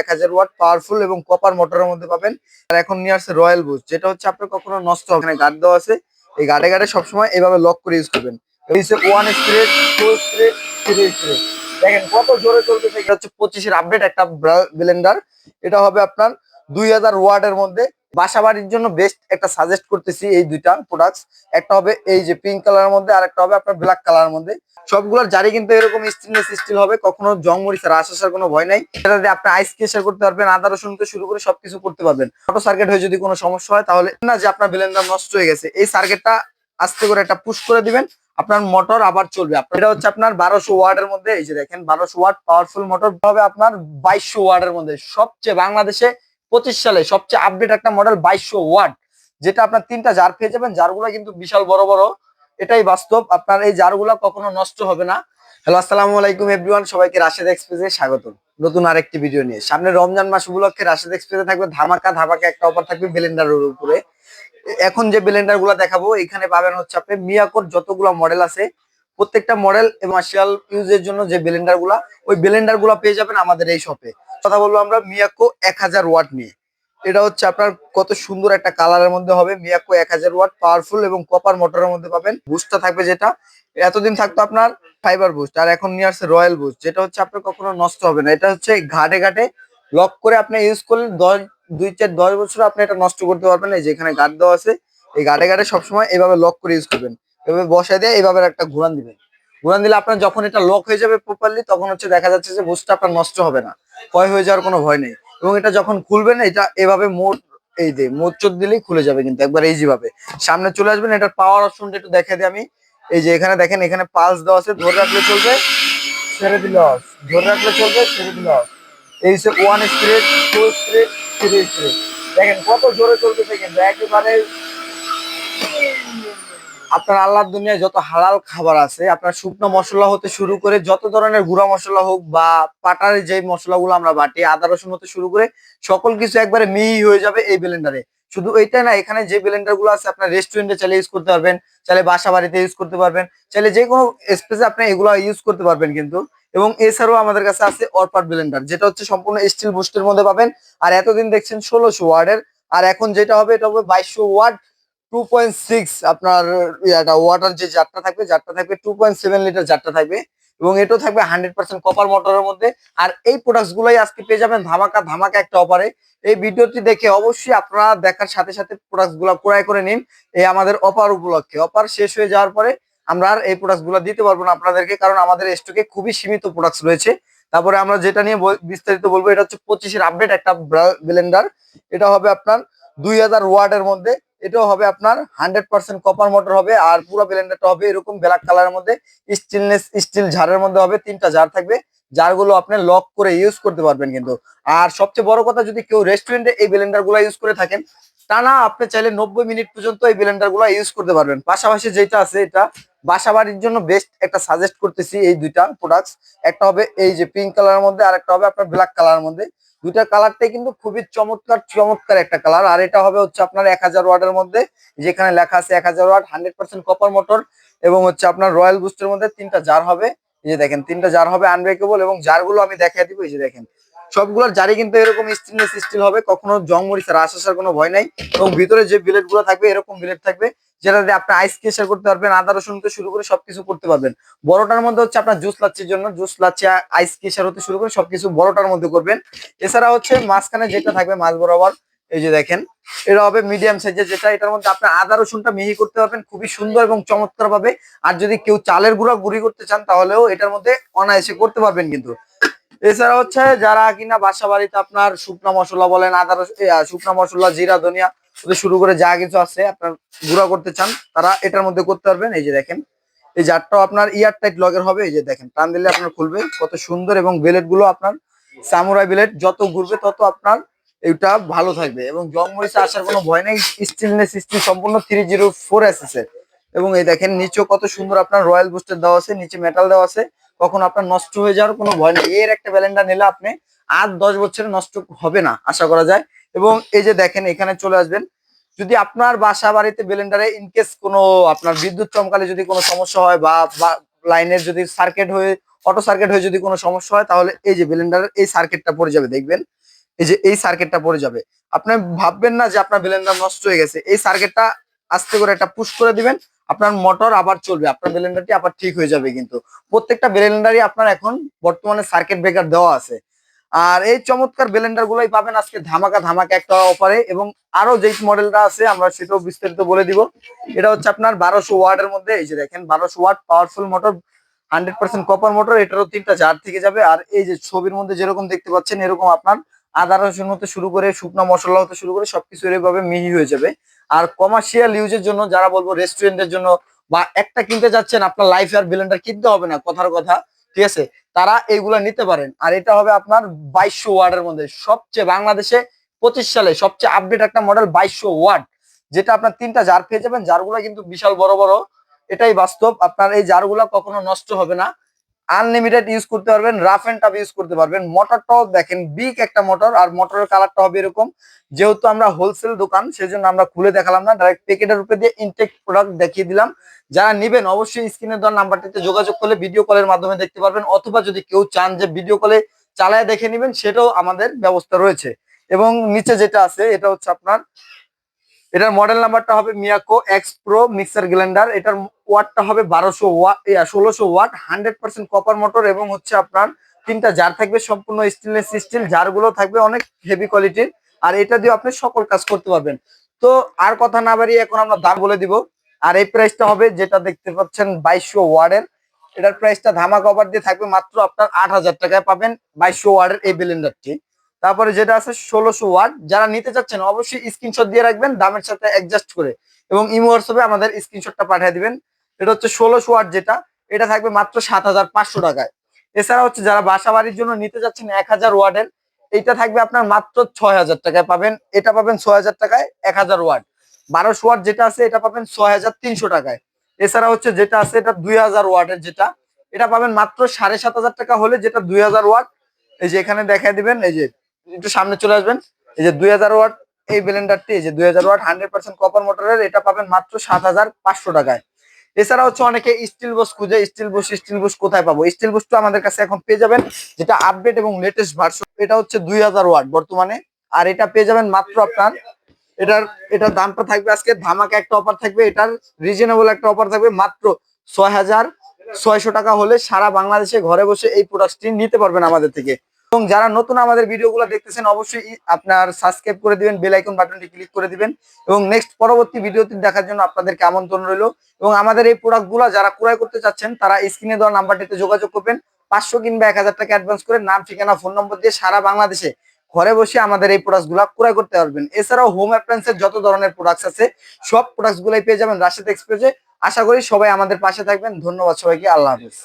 এক হাজার পাওয়ারফুল এবং কপার মধ্যে পাবেন। আর এখন নিয়ে রয়্যাল যেটা হচ্ছে আপনার কখনো নষ্ট হবে দেওয়া আছে। এই সবসময় এভাবে লক করে ইউজ করবেন। ওয়ান টু থ্রি দেখেন কত জোরে এটা হচ্ছে পঁচিশের আপডেট একটা ব্লেন্ডার এটা হবে আপনার দুই হাজার ওয়ার্ড এর মধ্যে বাসা বাড়ির জন্য বেস্ট একটা সাজেস্ট করতেছি এই দুইটা প্রোডাক্টস একটা হবে এই যে পিঙ্ক কালারের মধ্যে আর একটা হবে আপনার ব্ল্যাক কালারের মধ্যে। সবগুলোর জারি কিন্তু এরকম স্টেনলেস স্টিল হবে, কখনো জং মরিচা রাস আসার কোনো ভয় নাই। এটা দিয়ে আপনি আইস কেশার করতে পারবেন, আদা রসুন থেকে শুরু করে সবকিছু করতে পারবেন। অটো সার্কিট হয়ে যদি কোনো সমস্যা হয়, তাহলে না যে আপনার ব্লেন্ডার নষ্ট হয়ে গেছে, এই সার্কিটটা আস্তে করে একটা পুশ করে দিবেন। আপনার মোটর আবার চলবে। এটা হচ্ছে আপনার বারোশো ওয়ার্ডের মধ্যে, এই যে দেখেন, বারোশো ওয়াট পাওয়ারফুল মোটর হবে আপনার বাইশশো ওয়ার্ডের মধ্যে। সবচেয়ে বাংলাদেশে পঁচিশ সালে সবচেয়ে আপডেট একটা মডেল বাইশশো ওয়াট যেটা আপনার তিনটা জার পেয়ে যাবেন। জারগুলো কিন্তু বিশাল বড় বড়। এটাই বাস্তব। আপনার এই জারগুলো কখনো নষ্ট হবে না। হ্যালো আসসালামু আলাইকুম এভরিওয়ান সবাইকে রাশেদ এক্সপ্রেসে স্বাগত নতুন আরেকটি ভিডিও নিয়ে। সামনে রমজান মাস উপলক্ষে রাশেদ এক্সপ্রেসে থাকবে ধামাকা ধামাকা একটা অফার থাকবে ব্লেন্ডারের উপরে। এখন যে ব্লেন্ডারগুলো দেখাবো, এখানে পাবেন হচ্ছে আপনি মিয়াকোর যতগুলো মডেল আছে, প্রত্যেকটা মডেল কমার্শিয়াল ইউজের জন্য যে ব্লেন্ডারগুলা, ওই ব্লেন্ডারগুলা পেয়ে যাবেন আমাদের এই শপে কথা বলব আমরা মিয়াকো এক হাজার ওয়াট নিয়ে। এটা হচ্ছে আপনার কত সুন্দর একটা কালারের মধ্যে হবে, মিয়াকো এক হাজার ওয়াট পাওয়ারফুল এবং কপার মোটরের মধ্যে পাবেন। বুস্টটা থাকবে যেটা, এতদিন থাকতো আপনার ফাইবার বুস্ট আর এখন নিয়ে আসছে রয়্যাল বুস্ট যেটা হচ্ছে আপনার কখনো নষ্ট হবে না। এটা হচ্ছে ঘাটে ঘাটে লক করে আপনি ইউজ করলে দশ, দুই চার, দশ বছর আপনি এটা নষ্ট করতে পারবেন এই যে এখানে গার্ড দেওয়া আছে, এই গার্ডে গার্ডে সবসময় এইভাবে লক করে ইউজ করবেন। এভাবে বসায় দিয়ে এইভাবে একটা ঘুরান দিবেন। ঘুরান দিলে আপনার যখন এটা লক হয়ে যাবে প্রপারলি তখন হচ্ছে দেখা যাচ্ছে যে বুস্টটা আপনার নষ্ট হবে না। ক্ষয় হয়ে যাওয়ার কোনো ভয় নেই এবং এটা যখন খুলবেন এটা এভাবে মোট এই দে মোচর দিলেই খুলে যাবে কিন্তু একবার ইজি ভাবে সামনে চলে আসবেন, এটার পাওয়ার অপশনটা একটু দেখে দিই আমি এই যে এখানে দেখেন, এখানে পালস দেওয়া আছে, ধরে রাখলে চলবে, ছেড়ে দিলে। ধরে রাখলে চলবে, ছেড়ে দিলে off। এই হচ্ছে one spread two spread three spread দেখেন কত জোরে চলতেছে কিন্তু, একেবারে আপনার আল্লাহর দুনিয়ায় যত হালাল খাবার আছে, আপনার শুকনো মশলা হতে শুরু করে যত ধরনের গুঁড়া মশলা হোক বা পাটারের যে মশলাগুলো আমরা বাটি, আদা, রসুন হতে শুরু করে সকল কিছু একবারে মিহি হয়ে যাবে এই ব্লেন্ডারে শুধু এইটা না, এখানে যে ব্লেন্ডারগুলো আছে, আপনার রেস্টুরেন্টে চাইলে ইউজ করতে পারবেন, চাইলে বাসা বাড়িতে ইউজ করতে পারবেন, চাইলে যে কোনো স্পেসে আপনি এগুলো ইউজ করতে পারবেন কিন্তু। এবং এছাড়াও আমাদের কাছে আছে অরপার ব্লেন্ডার যেটা হচ্ছে সম্পূর্ণ স্টিল বুস্টের মধ্যে পাবেন। আর এতদিন দেখছেন ষোলোশো ওয়ার্ডের, আর এখন যেটা হবে, এটা হবে বাইশশো ওয়ার্ড টু পয়েন্ট সিক্স আপনার, ইয়াটা ওয়াটার যে জারটা থাকবে জারটা থাকবে টু পয়েন্ট সেভেন লিটার জারটা থাকবে এবং এটাও থাকবে হান্ড্রেড পার্সেন্ট কপার মোটরের মধ্যে। আর এই প্রোডাক্টস গুলোই আজকে পেয়ে যাবেন ধামাকা ধামাকা একটা অফারে এই ভিডিওটি দেখে অবশ্যই আপনারা দেখার সাথে সাথে প্রোডাক্টসগুলো ক্রয় করে নিন এই আমাদের অফার উপলক্ষে। অফার শেষ হয়ে যাওয়ার পরে আমরা আর এই প্রোডাক্টসগুলো দিতে পারব না আপনাদেরকে, কারণ আমাদের স্টকে খুবই সীমিত প্রোডাক্টস রয়েছে। তারপরে আমরা যেটা নিয়ে বিস্তারিত বলব, এটা হচ্ছে পঁচিশের আপডেট একটা ব্লেন্ডার এটা হবে আপনার দুই হাজার ওয়ার্ডের মধ্যে এটাও হবে আপনার হান্ড্রেড পার্সেন্ট কপার মোটর হবে, আর পুরো ব্লেন্ডারটা হবে এরকম ব্ল্যাক কালারের মধ্যে স্টিলনেস স্টিল ঝাড়ের মধ্যে হবে, তিনটা ঝাড় থাকবে। জারগুলো আপনি লক করে ইউজ করতে পারবেন কিন্তু। আর সবচেয়ে বড় কথা, যদি কেউ রেস্টুরেন্টে এই ব্লেন্ডারগুলো ইউজ করে থাকেন, টানা আপনি চাইলে নব্বই মিনিট পর্যন্ত এই ব্লেন্ডারগুলো ইউজ করতে পারবেন। পাশাপাশি যেটা আছে, এটা বাসা বাড়ির জন্য বেস্ট একটা সাজেস্ট করতেছি এই দুইটা প্রোডাক্টস একটা হবে এই যে পিঙ্ক কালারের মধ্যে আর একটা হবে আপনার ব্ল্যাক কালারের মধ্যে। দুইটা কালারটাই কিন্তু খুবই চমৎকার চমৎকার একটা কালার আর এটা হবে হচ্ছে আপনার এক হাজার ওয়াটের মধ্যে, যেখানে লেখা আছে এক হাজার watt hundred percent copper motor এবং হচ্ছে আপনার রয়্যাল বুস্টের মধ্যে তিনটা জার হবে। এই যে দেখেন, তিনটা জার হবে আনব্রেকেবল এবং জারগুলো আমি দেখাই দিব, এই যে দেখেন। সবগুলোর জারি কিন্তু এরকম স্টেনলেস স্টিল হবে, কখনো জং মরিচা রাস আসার কোনো ভয় নাই। এবং ভিতরে যে বিলেটগুলো থাকবে, এরকম বিলেট থাকবে, যেটা দিয়ে আপনি আইস কেশার করতে পারবেন, আদা, রসুন থেকে শুরু করে সবকিছু করতে পারবেন। বড়টার মধ্যে হচ্ছে আপনার জুস লাচ্ছির জন্য জুস লাচ্ছি আইস কেশার হতে শুরু করে সবকিছু বড়টার মধ্যে করবেন। এছাড়া হচ্ছে মাঝখানে যেটা থাকবে, মাছ বরাবর এই যে দেখেন, এটা হবে মিডিয়াম সাইজের যেটা এটার মধ্যে আপনি আদা রসুনটা মিহি করতে পারবেন, খুবই সুন্দর এবং চমৎকার ভাবে আর যদি কেউ চালের গুঁড়া গুঁড়ি করতে চান, তাহলেও এটার মধ্যে অনায়াসে করতে পারবেন কিন্তু। এছাড়া হচ্ছে যারা কিনা বাসা বাড়িতে আপনার শুকনা মশলা বলেন, আদা শুকনা মশলা, জিরা, ধনিয়া শুরু করে যা কিছু আছে আপনার গুঁড়া করতে চান, তারা এটার মধ্যে করতে পারবেন। এই যে দেখেন, এই জারটাও আপনার ইয়ার টাইট লগের হবে। এই যে দেখেন, টান দিলে আপনার খুলবে। কত সুন্দর এবং বেলেটগুলো আপনার সামুরাই বেলেট, যত ঘুরবে তত আপনার এটা ভালো থাকবে। এবং জং মরিচা আসার কোনো ভয় নেই। স্টিলনেস স্টিল সম্পূর্ণ থ্রি জিরো ফোর এস এর। এবং এই দেখেন, নিচেও কত সুন্দর আপনার রয়্যাল বুস্টার দেওয়া আছে, নিচে মেটাল দেওয়া আছে। কখন আপনার নষ্ট হয়ে যাওয়ার কোনো ভয় নেই। এর একটা ব্যালেন্ডার নিলে আপনি আট দশ বছরে নষ্ট হবে না, আশা করা যায়। এবং এই যে দেখেন, এখানে চলে আসবেন। যদি আপনার বাসা বাড়িতে ব্লেন্ডারে ইনকেস কোনো আপনার বিদ্যুৎ চমকালে যদি কোনো সমস্যা হয় বা লাইনের যদি সার্কিট হয়ে অটো সার্কিট হয়ে যদি কোনো সমস্যা হয়, তাহলে এই যে ব্লেন্ডারের এই সার্কিটটা পড়ে যাবে, দেখবেন। এই যে এই সার্কিটটা পড়ে যাবে। আপনি ভাববেন না যে আপনার ব্লেন্ডার নষ্ট হয়ে গেছে। এই সার্কিটটা আস্তে করে একটা পুশ করে দিবেন। আপনার মোটর আবার চলবে। আপনার ব্লেন্ডারটি আবার ঠিক হয়ে যাবে কিন্তু। প্রত্যেকটা ব্লেন্ডারই আপনার এখন বর্তমানে সার্কিট ব্রেকার দেওয়া আছে। আর এই চমৎকার ব্লেন্ডার গুলোই পাবেন আজকে ধামাকা ধামাকা একটা অফারে এবং আরও যেই মডেলটা আছে, আমরা সেটাও বিস্তারিত বলে দিব। এটা হচ্ছে আপনার বারোশো ওয়ার্ডের মধ্যে, এই যে দেখেন, বারোশো watt powerful motor hundred percent copper motor এটারও তিনটা জার থেকে যাবে। আর এই যে ছবির মধ্যে যেরকম দেখতে পাচ্ছেন, এরকম আপনার আদা, রসুন হতে শুরু করে, শুকনো মশলা হতে শুরু করে সবকিছু এরকমভাবে মিহি হয়ে যাবে। আর কমার্শিয়াল ইউজের জন্য যারা বলব রেস্টুরেন্টের জন্য বা একটা কিনতে যাচ্ছেন, আপনার লাইফ আর ব্লেন্ডার কিনতে হবে না, কথার কথা, ঠিক আছে? তারা এইগুলা নিতে পারেন। আর এটা হবে আপনার বাইশশো ওয়ার্ডের মধ্যে। সবচেয়ে বাংলাদেশে পঁচিশ সালে সবচেয়ে আপডেট একটা মডেল বাইশশো ওয়ার্ড, যেটা আপনার তিনটা জার পেয়ে যাবেন। জারগুলা কিন্তু বিশাল বড় বড়, এটাই বাস্তব। আপনার এই জারগুলা কখনো নষ্ট হবে না। আনলিমিটেড ইউজ করতে পারবেন রাফ এন্ড টাফ ইউজ করতে পারবেন। মোটরটাও দেখেন বিগ একটা মোটর আর মোটরের কালারটা হবে এরকম। যেহেতু আমরা হোলসেল দোকান, সেজন্য আমরা খুলে দেখালাম না ডাইরেক্ট প্যাকেটের উপরে দিয়ে ইনটেক প্রোডাক্ট দেখিয়ে দিলাম। যারা নিবেন, অবশ্যই স্ক্রিনে দেওয়ার নাম্বারটিতে যোগাযোগ করলে ভিডিও কলের মাধ্যমে দেখতে পারবেন, অথবা যদি কেউ চান যে ভিডিও কলে চালায় দেখে নেবেন, সেটাও আমাদের ব্যবস্থা রয়েছে। এবং নিচে যেটা আছে, এটা হচ্ছে আপনার, এটার মডেল নাম্বারটা হবে Miyako X pro mixer grinder এটার ওয়াটটা হবে বারোশো ওয়াট ষোলোশো watt hundred percent copper motor এবং হচ্ছে আপনার তিনটা জার থাকবে, সম্পূর্ণ স্টেনলেস স্টিল জারগুলো থাকবে, অনেক হেভি কোয়ালিটির আর এটা দিয়ে আপনি সকল কাজ করতে পারবেন। তো আর কথা না বাড়িয়ে এখন আমরা দাম বলে দিব। আর এই প্রাইসটা হবে যেটা দেখতে পাচ্ছেন বাইশশো ওয়ার্ডের এটার প্রাইসটা ধামা কভার দিয়ে থাকবে মাত্র আপনার আট হাজার টাকায় পাবেন বাইশশো ওয়ার্ডের এই ব্লেন্ডারটি তারপরে যেটা আছে ষোলোশো ওয়াট, যারা নিতে চাচ্ছেন অবশ্যই স্ক্রিনশট দিয়ে রাখবেন, দামের সাথে অ্যাডজাস্ট করে। এবং ইমো হোয়াটসঅ্যাপে আমাদের স্ক্রিনশটটা পাঠিয়ে দিবেন। এটা হচ্ছে ষোলোশো ওয়াট যেটা, এটা থাকবে মাত্র সাত হাজার পাঁচশো টাকায়। এছাড়া হচ্ছে যারা বাসা বাড়ির জন্য নিতে যাচ্ছেন এক হাজার ওয়ার্ডের, এইটা থাকবে আপনার মাত্র ছয় হাজার টাকায় পাবেন, এটা পাবেন ছয় হাজার টাকায় এক হাজার ওয়াট বারোশো ওয়াট যেটা আছে, এটা পাবেন ছয় হাজার তিনশো টাকায়। এছাড়া হচ্ছে যেটা আছে, এটা দুই হাজার ওয়াটের যেটা, এটা পাবেন মাত্র সাড়ে সাত হাজার টাকা হলে যেটা দুই হাজার ওয়াট এই যে এখানে দেখা দিবেন, এই যে একটু সামনে চলে আসবেন, এই যে দুই হাজার ওয়াট এই ব্লেন্ডারটি এই যে দুই হাজার ওয়াট হান্ড্রেড পার্সেন্ট কপার মোটরের এটা পাবেন মাত্র সাত হাজার পাঁচশো টাকায়। এছাড়া হচ্ছে অনেকে স্টিল বস খুঁজে স্টিল বস স্টিল বস কোথায় পাবো? স্টিল বসটা আমাদের কাছে এখন পেয়ে যাবেন, যেটা আপডেট এবং লেটেস্ট ভার্সন এটা হচ্ছে দুই হাজার ওয়াট বর্তমানে, আর এটা পেয়ে যাবেন মাত্র আপনার, এটার এটার দামটা থাকবে আজকে, ধামাকা একটা অফার থাকবে, এটার রিজনেবল একটা অফার থাকবে মাত্র ছয় হাজার ছয়শো টাকা হলে সারা বাংলাদেশে ঘরে বসে এই প্রোডাক্টটি নিতে পারবেন আমাদের থেকে। এবং যারা নতুন আমাদের ভিডিওগুলো দেখতেছেন, অবশ্যই আপনার সাবস্ক্রাইব করে দিবেন বেল আইকন বাটনটি ক্লিক করে দিবেন এবং নেক্সট পরবর্তী ভিডিওটি দেখার জন্য আপনাদেরকে আমন্ত্রণ রইল এবং আমাদের এই প্রোডাক্টগুলো যারা ক্রয় করতে চাচ্ছেন, তারা স্ক্রিনে দেওয়া নাম্বারটিতে যোগাযোগ করবেন, পাঁচশো কিংবা এক হাজার টাকা অ্যাডভান্স করে নাম, ঠিকানা ফোন নম্বর দিয়ে সারা বাংলাদেশে ঘরে বসে আমাদের এই প্রোডাক্টগুলা ক্রয় করতে পারবেন। এছাড়াও হোম অ্যাপ্লায়েন্সের যত ধরনের প্রোডাক্টস আছে, সব প্রোডাক্টস গুলাই পেয়ে যাবেন রাশেদ এক্সপ্রেসে আশা করি সবাই আমাদের পাশে থাকবেন। ধন্যবাদ সবাইকে। আল্লাহ হাফিজ।